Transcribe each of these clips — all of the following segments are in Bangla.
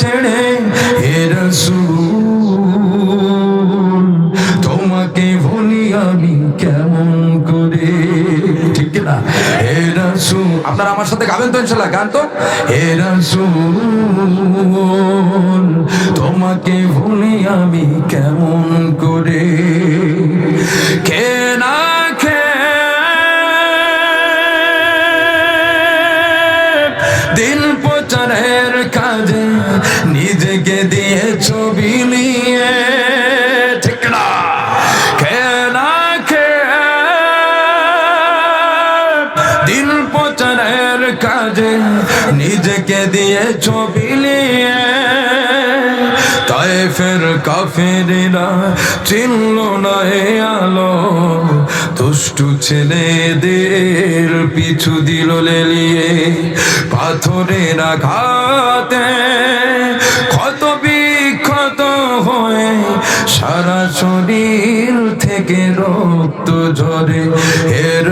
ছেড়ে হে রাসূল, তোমাকে ভুলি আমি কেমন করে? ঠিক না? হে রাসূল, আপনারা আমার সাথে গাবেন তো ইনশাআল্লাহ, গান তো? হে রাসূল, তোমাকে আমি কেমন করে? কে না দিন প্রচারের কাজে নিজেকে দিয়ে ছবি নিয়ে, ঠিক না? কে না কে? দিন প্রচারের কাজে নিজেকে দিয়ে ছবি নিয়ে তাই ফের কাফেরেরা চিনল না এ আলো। দুষ্টু ছেলেদের পিছু দিল লেলিয়ে, পাথরের আঘাতে শরীর থেকে রক্ত ঝরে এর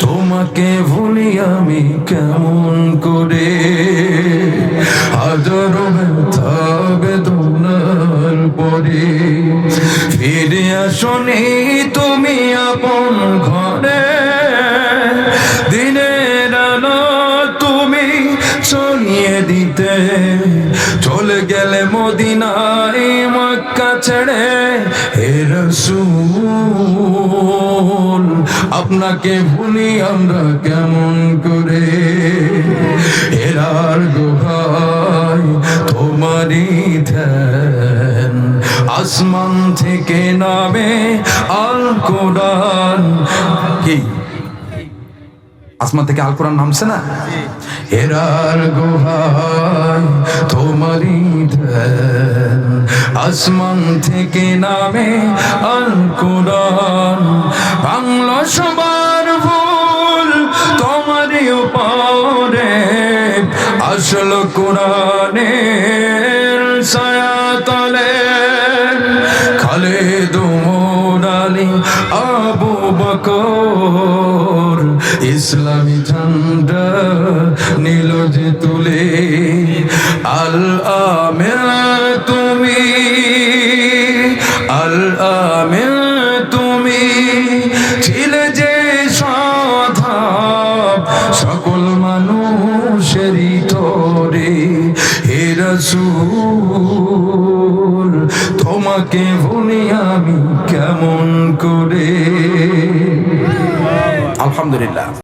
তোমাকে ভুলি আমি কেমন করে? হাজারো ব্যথা বেদনার পরে ফিরে আসনি তুমি আপন ঘরে। দিনের মদিনায় মক্কা ছেড়ে, হে রসুল, আপনাকে ভুলি আমরা কেমন করে? এরার গুহায় তোমারই ধ্যান, আসমান থেকে নামে আল কোরআন কি? আসমান থেকে আল কোরআন নামছে না? তোমারই ধ্যান আসমান থেকে নামে আল কোরআন বাংলা সবার ভুল, তোমারই উপরে আসল কোরআনের ছায়াতলে। খালেদ মোরালি আবু বকর ইসলামী ঝান্ডা নীল যে তুলে। আল তুমি। আল আমের তুমি। ছিলে যে সাধাব সকল মানুষেরই তোরে হে রসুল, তোমাকে ভুলি আমি কেমন করে? আলহামদুলিল্লাহ।